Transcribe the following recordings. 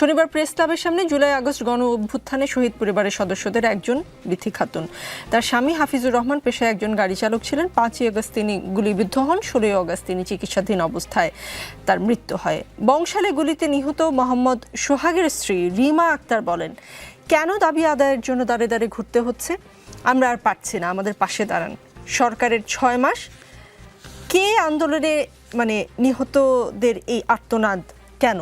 শনিবার প্রেস ক্লাবের সামনে জুলাই আগস্ট গণ অভ্যুত্থানে শহীদ পরিবারের সদস্যদের একজন বিথি খাতুন। তার স্বামী হাফিজুর রহমান পেশায় একজন গাড়ি চালক ছিলেন। পাঁচই আগস্ট তিনি গুলিবিদ্ধ হন, ষোলোই আগস্ট তিনি চিকিৎসাধীন অবস্থায় তার মৃত্যু হয়। বংশালে গুলিতে নিহত মোহাম্মদ সোহাগের স্ত্রী রিমা আক্তার বলেন, কেন দাবি আদায়ের জন্য দাঁড়ে দাঁড়ে ঘুরতে হচ্ছে? আমরা আর পারছি না, আমাদের পাশে দাঁড়ান। সরকারের ছয় মাস কে আন্দোলনে মানে নিহতদের এই আর্তনাদ কেন?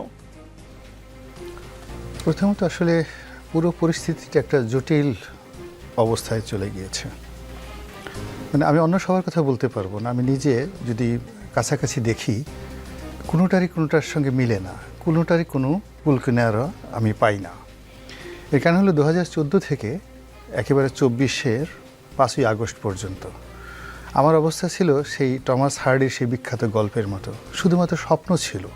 প্রথমত আসলে পুরো পরিস্থিতিটা একটা জটিল অবস্থায় চলে গিয়েছে। মানে আমি অন্য সবার কথা বলতে পারব না। আমি নিজে যদি কাছাকাছি দেখি, কোনোটারই কোনোটার সঙ্গে মিলে না। কোনোটারই কোনো কুলকিনারা আমি পাই না। এর কারণ হলো দু হাজার চোদ্দ থেকে একেবারে চব্বিশের পাঁচই আগস্ট পর্যন্ত। আমার অবস্থা ছিল সেই টমাস হার্ডির সেই বিখ্যাত গল্পের মতো। শুধুমাত্র স্বপ্ন ছিল।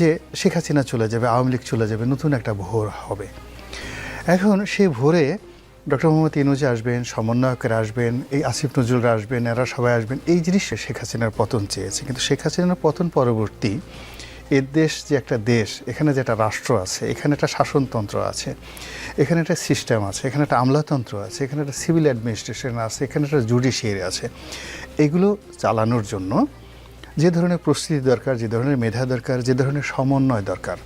যে শেখ হাসিনা চলে যাবে, আওয়ামী লীগ চলে যাবে, নতুন একটা ভোর হবে। এখন সেই ভোরে ডক্টর মোহাম্মদ ইনুজে আসবেন, সমন্বয়কেরা আসবেন, এই আসিফ নজরুলরা আসবেন, এরা সবাই আসবেন। এই জিনিসটা শেখ হাসিনার পতন চেয়েছে। কিন্তু শেখ হাসিনার পতন পরবর্তী এর দেশ যে একটা দেশ, এখানে যে একটা রাষ্ট্র আছে, এখানে একটা শাসনতন্ত্র আছে, এখানে একটা সিস্টেম আছে, এখানে একটা আমলাতন্ত্র আছে, এখানে একটা সিভিল অ্যাডমিনিস্ট্রেশন আছে, এখানে একটা জুডিশিয়ারি আছে। এগুলো চালানোর জন্য যে ধরনের প্রস্তুতি দরকার, যে ধরনের মেধা দরকার, যে ধরনের সমন্বয় দরকার,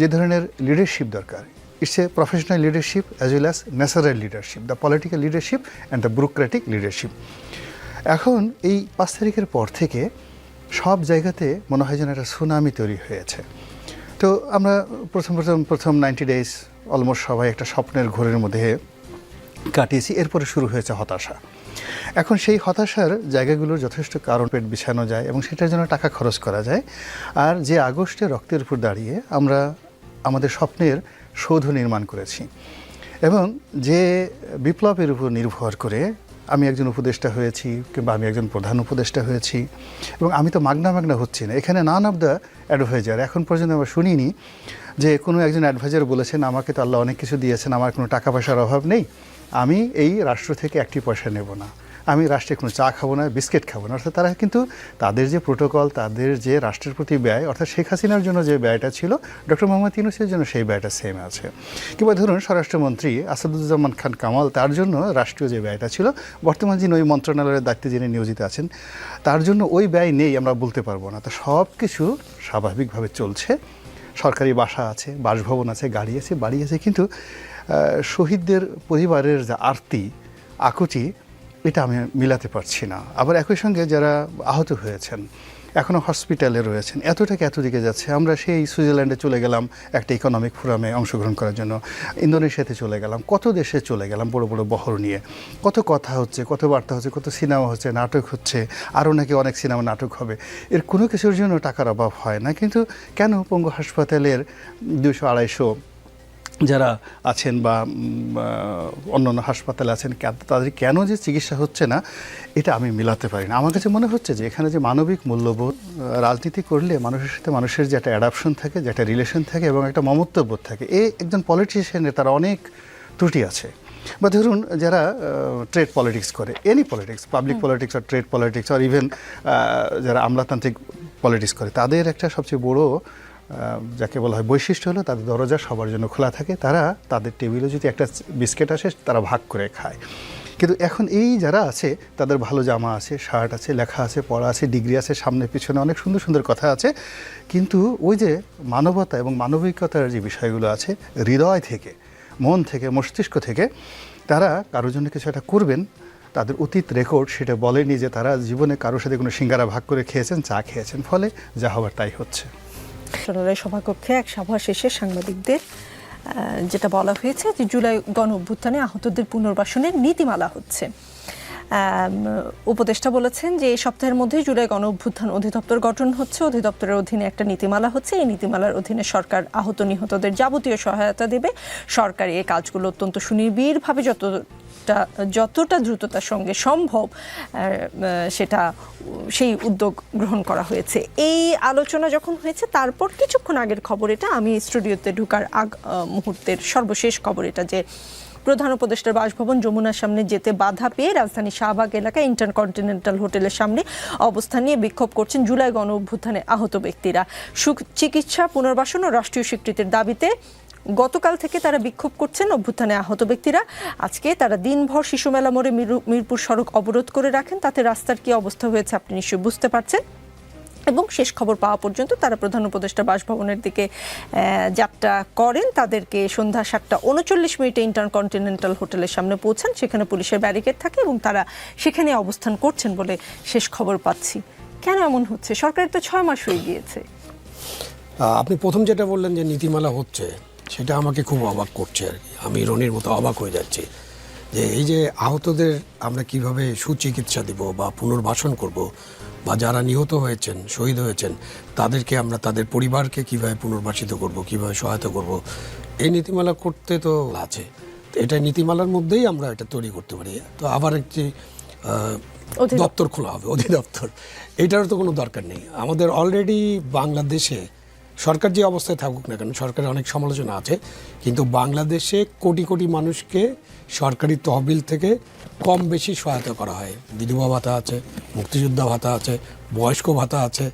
যে ধরনের লিডারশিপ দরকার। It's a professional leadership as well as natural leadership the political leadership and the bureaucratic leadership এখন এই পাঁচ তারিখের পর থেকে সব জায়গাতে মনে হয় যেন একটা সুনামি তৈরি হয়েছে। তো আমরা প্রথম প্রথম প্রথম নাইনটি ডেজ অলমোস্ট সবাই একটা স্বপ্নের ঘোরের মধ্যে কাটিয়েছি, এরপরে শুরু হয়েছে হতাশা। এখন সেই হতাশার জায়গাগুলোর যথেষ্ট কারণ পেট বিছানো যায় এবং সেটার জন্য টাকা খরচ করা যায়। আর যে আগস্টে রক্তের উপর দাঁড়িয়ে আমরা আমাদের স্বপ্নের সৌধ নির্মাণ করেছি এবং যে বিপ্লবের উপর নির্ভর করে আমি একজন উপদেষ্টা হয়েছি কিংবা আমি একজন প্রধান উপদেষ্টা হয়েছি এবং আমি তো মাগনা মাগনা হচ্ছি না। এখানে নান অফ দ্য অ্যাডভাইজার এখন পর্যন্ত আমরা শুনিনি যে কোনো একজন অ্যাডভাইজার বলেছেন, আমাকে তো আল্লাহ অনেক কিছু দিয়েছেন, আমার কোনো টাকা পয়সার অভাব নেই। আমি এই রাষ্ট্র থেকে একটি পয়সা নেব না। আমি রাষ্ট্রে কোনো চা খাব না, বিস্কিট খাব না। অর্থাৎ তারা কিন্তু তাদের যে প্রোটোকল, তাদের যে রাষ্ট্রের প্রতি ব্যয়, অর্থাৎ শেখ হাসিনার জন্য যে ব্যয়টা ছিল, ডক্টর মোহাম্মদ ইউনুসের জন্য সেই ব্যয়টা সেম আছে। কিংবা ধরুন স্বরাষ্ট্রমন্ত্রী আসাদুজ্জামান খান কামাল, তার জন্য রাষ্ট্রীয় যে ব্যয়টা ছিল, বর্তমান যিনি ওই মন্ত্রণালয়ের দায়িত্বে যিনি নিয়োজিত আছেন, তার জন্য ওই ব্যয় নেই আমরা বলতে পারব না। তো সব কিছু স্বাভাবিকভাবে চলছে। সরকারি বাসা আছে, বাসভবন আছে, গাড়ি আছে, বাড়ি আছে, কিন্তু শহীদদের পরিবারের যা আরতি, আকুতি, এটা আমি মিলাতে পারছি না। আবার একই সঙ্গে যারা আহত হয়েছেন এখনও হসপিটালে রয়েছেন এত টাকা এত যাচ্ছে? আমরা সেই সুইজারল্যান্ডে চলে গেলাম একটা ইকোনমিক ফোরামে অংশগ্রহণ করার জন্য। ইন্দোনেশিয়াতে চলে গেলাম, কত দেশে চলে গেলাম বড় বড় বহর নিয়ে? কত কথা হচ্ছে, কত বার্তা হচ্ছে, কত সিনেমা হচ্ছে, নাটক হচ্ছে, আরও নাকি অনেক সিনেমা নাটক হবে। এর কোনো কিছুর জন্য টাকার অভাব হয় না, কিন্তু কেন পঙ্গু হাসপাতালের দুশো আড়াইশো যারা আছেন বা অন্যান্য হাসপাতালে আছেন তাদের কেন যে চিকিৎসা হচ্ছে না এটা আমি মিলাতে পারি না। আমার কাছে মনে হচ্ছে যে এখানে যে মানবিক মূল্যবোধ রাজনীতি করলে মানুষের সাথে মানুষের যে একটা অ্যাডাপশন থাকে যে একটা রিলেশন থাকে এবং একটা মমত্ববোধ থাকে। এই একজন পলিটিশিয়ানের তার অনেক ত্রুটি আছে। বা ধরুন যারা ট্রেড পলিটিক্স করে এনি পলিটিক্স পাবলিক পলিটিক্স আর ট্রেড পলিটিক্স আর ইভেন যারা আমলাতান্ত্রিক পলিটিক্স করে তাদের একটা সবচেয়ে বড় যাকে বলা হয় বৈশিষ্ট্য হলো তাদের দরজা সবার জন্য খোলা থাকে, তারা তাদের টেবিলে যদি একটা বিস্কিট আসে, তারা ভাগ করে খায়। কিন্তু এখন এই যারা আছে, তাদের ভালো জামা আছে, শার্ট আছে, লেখা আছে, পড়া আছে, ডিগ্রি আছে, সামনে পিছনে অনেক সুন্দর সুন্দর কথা আছে। কিন্তু ওই যে মানবতা এবং মানবিকতার যে বিষয়গুলো আছে, হৃদয় থেকে, মন থেকে, মস্তিষ্ক থেকে, তারা কারোর জন্য কিছু একটা করবেন, তাদের অতীত রেকর্ড সেটা বলেনি যে তারা জীবনে কারোর সাথে কোনো সিঙ্গারা ভাগ করে খেয়েছেন, চা খেয়েছেন, ফলে যা হবার তাই হচ্ছে। মন্ত্রণালয় সভাকক্ষে এক সভা শেষে সাংবাদিকদের যেটা বলা হয়েছে যে জুলাই গণ অভ্যুত্থানে আহতদের পুনর্বাসনের নীতিমালা হচ্ছে। উপদেষ্টা বলেছেন যে এই সপ্তাহের মধ্যে জুলাই গণ অভ্যুত্থান অধিদপ্তর গঠন হচ্ছে। অধিদপ্তরের অধীনে একটা নীতিমালা হচ্ছে। এই নীতিমালার অধীনে সরকার আহত নিহতদের যাবতীয় সহায়তা দেবে। সরকার এই কাজগুলো অত্যন্ত সুনির্বিড়ভাবে যতটা যতটা দ্রুততার সঙ্গে সম্ভব সেটা সেই উদ্যোগ গ্রহণ করা হয়েছে। এই আলোচনা যখন হয়েছে, তারপর কিছুক্ষণ আগের খবর এটা। আমি স্টুডিওতে ঢুকার আগ মুহূর্তের সর্বশেষ খবর এটা যে প্রধান উপদেষ্টার বাসভবন যমুনার সামনে যেতে বাধা পেয়ে রাজধানী শাহবাগ এলাকায় ইন্টারকন্টিনেন্টাল হোটেলের সামনে অবস্থান নিয়ে বিক্ষোভ করছেন জুলাই গণ অভ্যুত্থানে আহত ব্যক্তিরা। চিকিৎসা, পুনর্বাসন ও রাষ্ট্রীয় স্বীকৃতির দাবিতে গতকাল থেকে তারা বিক্ষোভ করছেন অভ্যুত্থানে আহত ব্যক্তিরা। আজকে তারা দিনভর শিশু মেলা মোড়ে মিরু- মিরপুর সড়ক অবরোধ করে রাখেন। তাতে রাস্তার কি অবস্থা হয়েছে আপনি নিশ্চয়ই বুঝতে পারছেন। এবং শেষ খবর পাওয়া পর্যন্ত তারা প্রধান উপদেষ্টা বাসভবনের দিকে যাত্রা করেন। তাদেরকে সন্ধ্যা সাতটা উনচল্লিশ মিনিটে ইন্টারকন্টিনেন্টাল হোটেলের সামনে পৌঁছান, সেখানে পুলিশের ব্যারিকেড থাকে এবং তারা সেখানে অবস্থান করছেন বলে শেষ খবর পাচ্ছি। কেন এমন হচ্ছে? সরকারের তো ছয় মাস হয়ে গিয়েছে। আপনি প্রথম যেটা বললেন যে নীতিমালা হচ্ছে, সেটা আমাকে খুব অবাক করছে আর কি। আমি রনির মতো অবাক হয়ে যাচ্ছি। যে এই যে আহতদের আমরা কীভাবে সুচিকিৎসা দিব বা পুনর্বাসন করব বা যারা নিহত হয়েছেন শহীদ হয়েছেন তাদেরকে আমরা তাদের পরিবারকে কীভাবে পুনর্বাসিত করব কীভাবে সহায়তা করব এই নীতিমালা করতে তো আছে। এটা নীতিমালার মধ্যেই আমরা এটা তৈরি করতে পারি। তো আবার একটি দপ্তর খোলা হবে অধিদপ্তর। এটারও তো কোনো দরকার নেই। আমাদের অলরেডি বাংলাদেশে সরকার যে অবস্থায় থাকুক না কেন, সরকারের অনেক সমালোচনা আছে, কিন্তু বাংলাদেশে কোটি কোটি মানুষকে সরকারি তহবিল থেকে কম বেশি সহায়তা করা হয়। বিধবা ভাতা আছে, মুক্তিযোদ্ধা ভাতা আছে, বয়স্ক ভাতা আছে,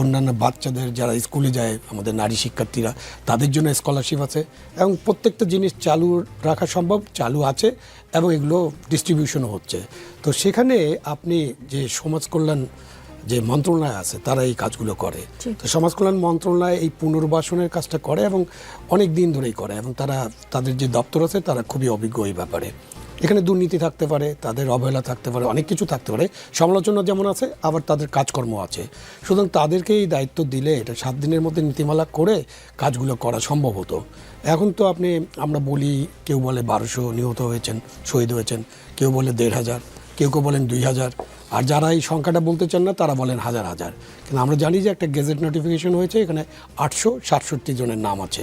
অন্যান্য বাচ্চাদের যারা স্কুলে যায়, আমাদের নারী শিক্ষার্থীরা, তাদের জন্য স্কলারশিপ আছে এবং প্রত্যেকটা জিনিস চালু রাখা সম্ভব, চালু আছে এবং এগুলো ডিস্ট্রিবিউশনও হচ্ছে। তো সেখানে আপনি যে সমাজ কল্যাণ যে মন্ত্রণালয় আছে তারা এই কাজগুলো করে। তো সমাজ কল্যাণ মন্ত্রণালয় এই পুনর্বাসনের কাজটা করে এবং অনেক দিন ধরেই করে এবং তারা তাদের যে দপ্তর আছে তারা খুবই অভিজ্ঞ এই ব্যাপারে। এখানে দুর্নীতি থাকতে পারে তাদের অবহেলা থাকতে পারে অনেক কিছু থাকতে পারে। সমালোচনা যেমন আছে আবার তাদের কাজকর্ম আছে। সুতরাং তাদেরকে এই দায়িত্ব দিলে এটা সাত দিনের মধ্যে নীতিমালা করে কাজগুলো করা সম্ভব হতো। এখন তো আপনি আমরা বলি কেউ বলে বারোশো নিহত হয়েছেন শহীদ হয়েছেন কেউ বলে দেড় হাজার কেউ কেউ বলেন দুই হাজার। আর যারা এই সংখ্যাটা বলতে চান না, তারা বলেন হাজার হাজার। কিন্তু আমরা জানি যে একটা গেজেট নোটিফিকেশন হয়েছে, এখানে আটশো সাতষট্টি জনের নাম আছে।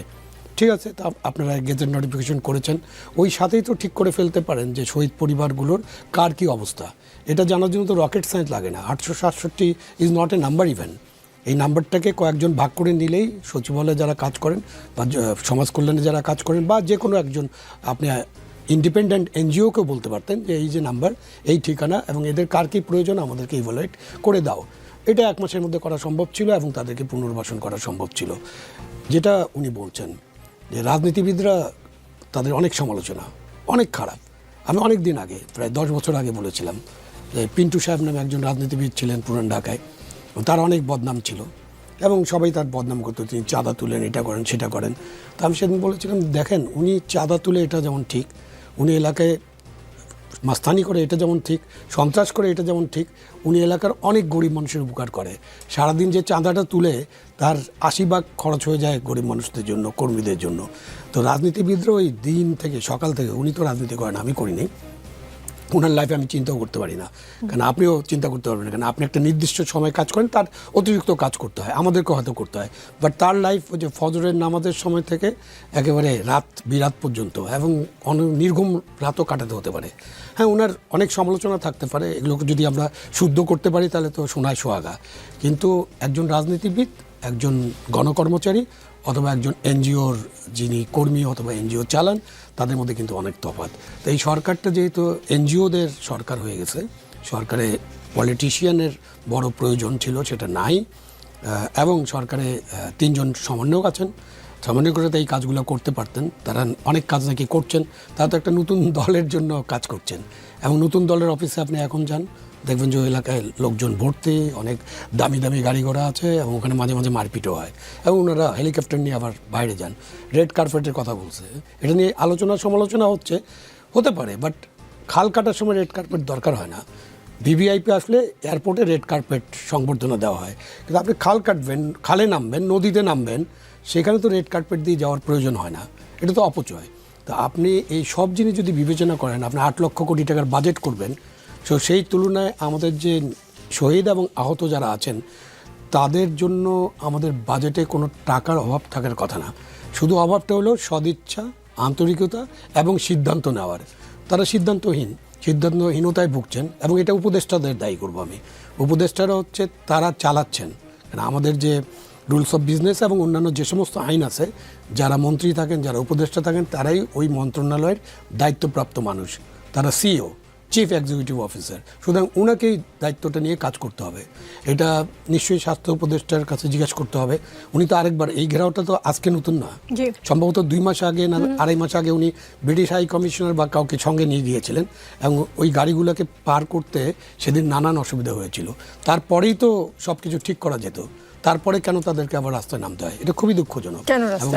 ঠিক আছে, তা আপনারা গেজেট নোটিফিকেশন করেছেন। ওই সাথেই তো ঠিক করে ফেলতে পারেন যে শহীদ পরিবারগুলোর কার কী অবস্থা। এটা জানার জন্য তো রকেট সায়েন্স লাগে না। আটশো সাতষট্টি is not a number even এই নাম্বারটাকে কয়েকজন ভাগ করে নিলেই সচিবালয়ে যারা কাজ করেন বা সমাজ কল্যাণে যারা কাজ করেন বা যে কোনো একজন, আপনি ইন্ডিপেন্ডেন্ট এনজিওকেও বলতে পারতেন যে এই যে নাম্বার, এই ঠিকানা এবং এদের কার কী প্রয়োজন আমাদেরকে ইভ্যালুয়েট করে দাও। এটা এক মাসের মধ্যে করা সম্ভব ছিল এবং তাদেরকে পুনর্বাসন করা সম্ভব ছিল। যেটা উনি বলছেন যে রাজনীতিবিদরা তাদের অনেক সমালোচনা, অনেক খারাপ। আমি অনেক দিন আগে, প্রায় দশ বছর আগে বলেছিলাম যে পিন্টু সাহেব নামে একজন রাজনীতিবিদ ছিলেন পুরান ঢাকায়। তার অনেক বদনাম ছিল এবং সবাই তার বদনাম করতো, তিনি চাঁদা তুলেন, এটা করেন, সেটা করেন। তা আমি সেদিন বলেছিলাম, দেখেন, উনি চাঁদা তুলে এটা যেমন ঠিক উনি এলাকায় মাস্তানি করে, এটা যেমন ঠিক, সন্ত্রাস করে, এটা যেমন ঠিক, উনি এলাকার অনেক গরিব মানুষের উপকার করে। সারাদিন যে চাঁদাটা তুলে, তার আশি ভাগ খরচ হয়ে যায় গরিব মানুষদের জন্য, কর্মীদের জন্য। তো রাজনীতিবিদরা ওই দিন থেকে, সকাল থেকে, উনি তো রাজনীতি করেন, আমি করিনি। ওনার লাইফে আমি চিন্তাও করতে পারি না। কারণ আপনিও চিন্তা করতে পারবেন না। কারণ আপনি একটা নির্দিষ্ট সময় কাজ করেন, তার অতিরিক্ত কাজ করতে হয়। আমাদেরকেও হয়তো করতে হয়। বাট তার লাইফ ওই যে ফজরের নামাজের সময় থেকে একেবারে রাত, বিরাত পর্যন্ত এবং অনেক নির্ঘুম রাতও কাটাতে হতে পারে। হ্যাঁ ওনার অনেক সমালোচনা থাকতে পারে। এগুলোকে যদি আমরা শুদ্ধ করতে পারি, তাহলে তো সোনায় সোহাগা। কিন্তু একজন রাজনীতিবিদ, একজন গণকর্মচারী অথবা একজন এনজিওর যিনি কর্মী অথবা এনজিও চালান, তাদের মধ্যে কিন্তু অনেক তফাৎ। তো এই সরকারটা যেহেতু এনজিওদের সরকার হয়ে গেছে, সরকারে পলিটিশিয়ানের বড় প্রয়োজন ছিল, সেটা নাই। এবং সরকারে তিনজন সমন্বয়ক আছেন। সমন্বয় করে তো এই কাজগুলো করতে পারতেন। তারা অনেক কাজ নাকি করছেন, তারা তো একটা নতুন দলের জন্য কাজ করছেন। এবং নতুন দলের অফিসে আপনি এখন যান দেখবেন যে ওই এলাকায় লোকজন ভর্তি, অনেক দামি দামি গাড়ি ঘোড়া আছে এবং ওখানে মাঝে মাঝে মারপিটও হয়। এবং ওনারা হেলিকপ্টার নিয়ে আবার বাইরে যান। রেড কার্পেটের কথা বলছে। এটা নিয়ে আলোচনা, সমালোচনা হচ্ছে, হতে পারে, বাট খাল কাটার সময় রেড কার্পেট দরকার হয় না। ভিভিআইপি আসলে এয়ারপোর্টে রেড কার্পেট সংবর্ধনা দেওয়া হয়। কিন্তু আপনি খাল কাটবেন, খালে নামবেন, নদীতে নামবেন, সেখানে তো রেড কার্পেট দিয়ে যাওয়ার প্রয়োজন হয় না। এটা তো অপচয়। তো আপনি এই সব জিনিস যদি বিবেচনা করেন, আপনি আট লক্ষ কোটি টাকার বাজেট করবেন তো সেই তুলনায় আমাদের যে শহীদ এবং আহত যারা আছেন, তাদের জন্য আমাদের বাজেটে কোনো টাকার অভাব থাকার কথা না। শুধু অভাবটা হলো সদিচ্ছা, আন্তরিকতা এবং সিদ্ধান্ত নেওয়ার। তারা সিদ্ধান্তহীন, সিদ্ধান্তহীনতায় ভুগছেন এবং এটা উপদেষ্টাদের দায়ী করব আমি। উপদেষ্টারা হচ্ছে তারা চালাচ্ছেন। কারণ আমাদের যে রুলস অফ বিজনেস এবং অন্যান্য যে সমস্ত আইন আছে, যারা মন্ত্রী থাকেন, যারা উপদেষ্টা থাকেন, তারাই ওই মন্ত্রণালয়ের দায়িত্বপ্রাপ্ত মানুষ। তারা সিও চিফ এক্সিকিউটিভ অফিসার সুতরাং ওনাকেই দায়িত্বটা নিয়ে কাজ করতে হবে। এটা নিশ্চয়ই স্বাস্থ্য উপদেষ্টার কাছে জিজ্ঞাসা করতে হবে। উনি তো আরেকবার এই ঘেরাওটা তো আজকে নতুন না। সম্ভবত দুই মাস আগে না আড়াই মাস আগে উনি ব্রিটিশ হাই কমিশনার বা কাউকে সঙ্গে নিয়ে গিয়েছিলেন এবং ওই গাড়িগুলোকে পার করতে সেদিন নানান অসুবিধা হয়েছিল। তারপরেই তো সব কিছু ঠিক করা যেত। তারপরে কেন তাদেরকে আবার রাস্তায় নামতে হয়? এটা খুবই দুঃখজনক। এবং